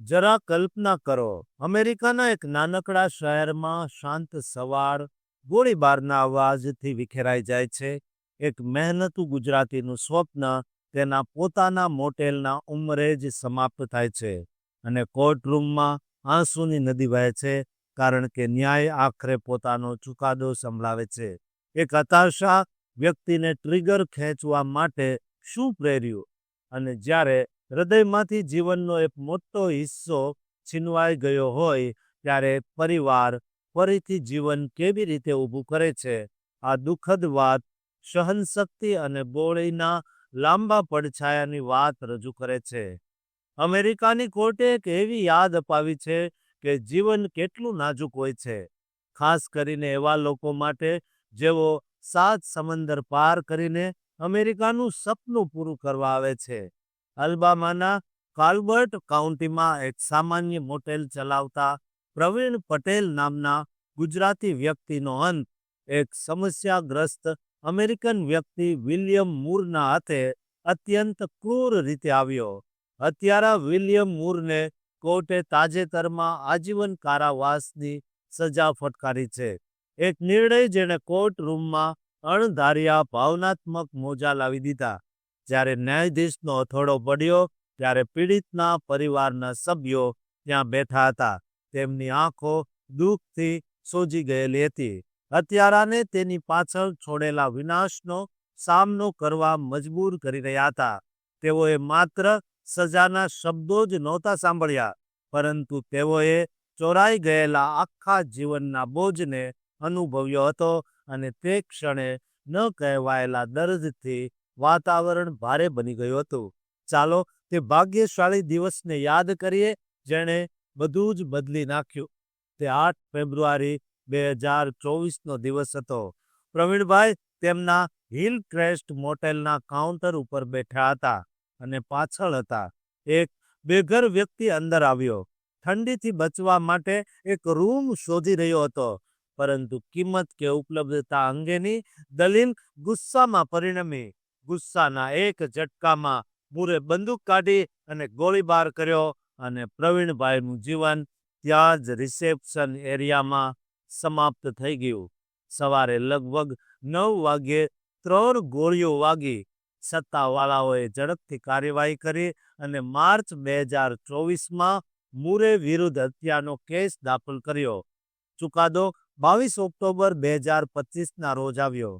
જરા કલ્પના કરો, અમેરિકાના એક નાનકડા શહેરમાં શાંત સવાર, ગોળીબારના અવાજથી વિખેરાઈ જાય છે. એક મહેનતુ ગુજરાતીનું સ્વપ્ન તેના પોતાના મોટેલના ઉંમરે જ સમાપ્ત થાય છે અને કોર્ટરૂમમાં આંસુની નદી વહે છે કારણ કે ન્યાય આખરે પોતાનો ચુકાદો સંભળાવે છે. એક હતાશા વ્યક્તિને ટ્રિગર ખેંચવા માટે શું પ્રેર્યું? અને જ્યારે હૃદયમાંથી જીવનનો એક મોટો હિસ્સો છીનવાઈ ગયો હોય ત્યારે પરિવાર ફરીથી જીવન કેવી રીતે ઊભું કરે છે? આ દુઃખદ વાત સહનશક્તિ અને બોળીના લાંબા પડછાયાની વાત રજૂ કરે છે. અમેરિકાની કોર્ટે એક એવી યાદ અપાવી છે કે જીવન કેટલું નાજુક હોય છે. ખાસ કરીને એવા લોકો માટે જેઓ સાત સમંદર પાર કરીને અમેરિકાનું સપનું પૂરું કરવા આવે છે. અલ્બામાના કાલ્બર્ટ કાઉન્ટીમાં એક સામાન્ય મોટેલ ચલાવતા પ્રવીણ પટેલ નામના ગુજરાતી વ્યક્તિનો અંત એક સમસ્યાગ્રસ્ત અમેરિકન વ્યક્તિ વિલિયમ મૂરના હાથે અત્યંત ક્રૂર રીતે આવ્યો. હત્યારા વિલિયમ મૂરને કોર્ટે તાજેતરમાં આજીવન કારાવાસની સજા ફટકારી છે. એક નિર્ણય જેણે કોર્ટ રૂમમાં અણધાર્યા, ભાવનાત્મક મોજા લાવી દીધા. જ્યારે ન્યાયાધીશનો હથોડો પડ્યો, ત્યારે પીડિતના પરિવારના સભ્યો ત્યાં બેઠા હતા. તેમની આંખો દુઃખથી સોજી ગયેલી હતી. હત્યારાને તેની પાછળ છોડેલા વિનાશનો સામનો કરવા મજબૂર કરી રહ્યા હતા. તેઓએ માત્ર સજાના શબ્દો જ નહોતા સાંભળ્યા, પરંતુ તેઓએ ચોરાઈ ગયેલા આખા જીવનના બોજને અનુભવ્યો હતો અને તે ક્ષણે ન કહેવાયેલા દર્દથી વાતાવરણ ભારે બની ગયું હતું. ચાલો તે ભાગ્યશાળી દિવસને યાદ કરીએ, જેણે બધું જ બદલી નાખ્યું. તે આઠ ફેબ્રુઆરી બે હજાર ચોવીસનો દિવસ હતો. પ્રવીણભાઈ તેમના હિલ ક્રેસ્ટ મોટેલના કાઉન્ટર ઉપર બેઠા હતા અને પાછળ હતા. એક બેઘર વ્યક્તિ અંદર આવ્યો. ઠંડીથી બચવા માટે એક રૂમ શોધી રહ્યો હતો, પરંતુ કિંમત કે ઉપલબ્ધતા અંગેની દલીલ ગુસ્સામાં પરિણમી. ગુસ્સાના એક ઝટકામાં મૂરે બંદૂક કાઢી અને ગોળીબાર કર્યો અને પ્રવીણભાઈનું જીવન ત્યાં જ રિસેપ્શન એરિયામાં સમાપ્ત થઈ ગયું. સવારે લગભગ નવ વાગ્યે ત્રણ ગોળીઓ વાગી. સત્તાવાળાઓએ ઝડપથી કાર્યવાહી કરી અને માર્ચ બે હજાર ચોવીસમાં મુરે વિરુદ્ધ હત્યાનો કેસ દાખલ કર્યો. ચુકાદો બાવીસ ઓક્ટોબર બે હજાર પચીસના રોજ આવ્યો.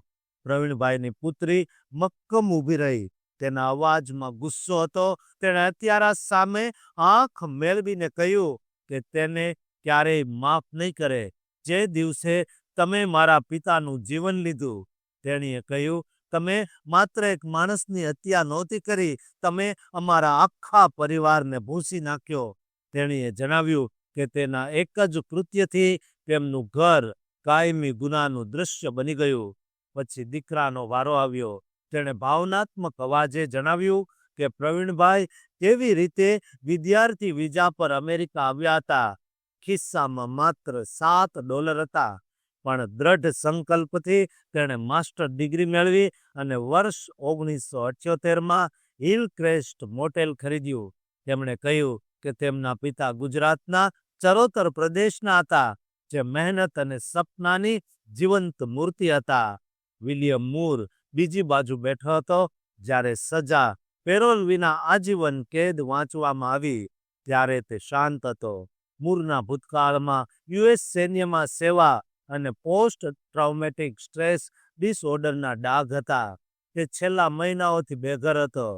પ્રવીણભાઈની પુત્રી મક્કમ ઊભી રહી. તેના અવાજમાં ગુસ્સો હતો. તેણે હત્યારા સામે આંખ મેળવીને કહ્યું કે તેને ક્યારેય માફ નહીં કરે. જે દિવસે તમે મારા પિતાનું જીવન લીધું, તેણીએ કહ્યું, તમે માત્ર એક માણસની હત્યા નહોતી કરી, તમે અમારા આખા પરિવારને ભૂંસી નાખ્યો. તેણીએ જણાવ્યું કે તેના એક જ કૃત્યથી તેમનું ઘર કાયમી ગુનાનું દૃશ્ય બની ગયું. પછી દીકરાનો વારો આવ્યો. તેણે ભાવનાત્મક અવાજે જણાવ્યું કે, પ્રવીણભાઈ, કેવી રીતે વિદ્યાર્થી વિઝા પર અમેરિકા આવ્યા હતા? ખિસ્સામાં માત્ર સાત ડોલર હતા. પણ દ્રઢ સંકલ્પથી તેણે માસ્ટર ડિગ્રી મેળવી અને વર્ષ ઓગણીસો અઠ્યોતેરમાં હિલ ક્રેસ્ટ મોટેલ ખરીદ્યું. તેમણે કહ્યું કે, તેમના પિતા ગુજરાતના ચરોતર પ્રદેશના હતા, જે મહેનત અને સપનાની જીવંત મૂર્તિ હતા. વિલિયમ મૂર બીજી બાજુ બેઠો હતો, જ્યારે સજા પેરોલ વિના આજીવન કેદ વાંચવામાં આવી, ત્યારે તે શાંત હતો. મૂરના ભૂતકાળમાં યુએસ સૈન્યમાં સેવા અને પોસ્ટ ટ્રાઉમેટિક સ્ટ્રેસ ડિસઓર્ડરના ડાઘ હતા. તે છેલ્લા મહિનાઓથી બેઘર હતો.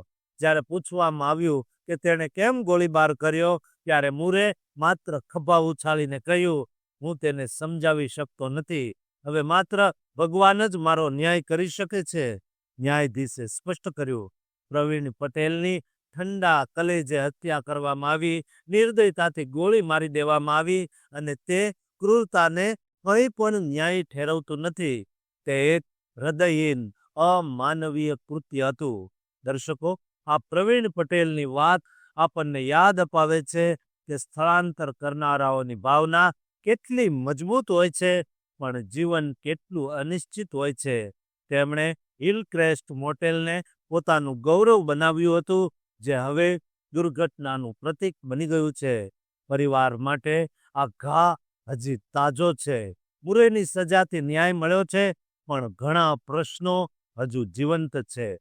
જ્યારે પૂછવામાં આવ્યું કે તેણે કેમ ગોળીબાર કર્યો, ત્યારે મૂરે માત્ર ખભા ઉછાળીને કહ્યું, હું તેને સમજાવી શકતો નથી. હવે માત્ર ભગવાન જ મારો ન્યાય કરી શકે છે. ન્યાયાધીશે સ્પષ્ટ કર્યું. પ્રવીણ પટેલની ઠંડા કલેજે હત્યા કરવામાં આવી, નિર્દયતાથી ગોળી મારી દેવામાં આવી અને તે ક્રૂરતાને કંઈ પણ ન્યાય ઠેરવતું નથી. તે એક હૃદયહીન, અમાનવીય કૃત્ય હતું. દર્શકો, આ પ્રવીણ પટેલની વાત આપણને યાદ અપાવે છે કે સ્થળાંતર કરનારાઓની ભાવના કેટલી મજબૂત હોય છે પણ જીવન કેટલું અનિશ્ચિત હોય છે. તેમણે હિલક્રેસ્ટ મોટેલને પોતાનું ગૌરવ બનાવ્યું હતું, જે હવે દુર્ઘટનાનું પ્રતીક બની ગયું છે. પરિવાર માટે આ ઘા હજી તાજો છે. મુરેની સજાથી ન્યાય મળ્યો છે, પણ ઘણા પ્રશ્નો હજુ જીવંત છે.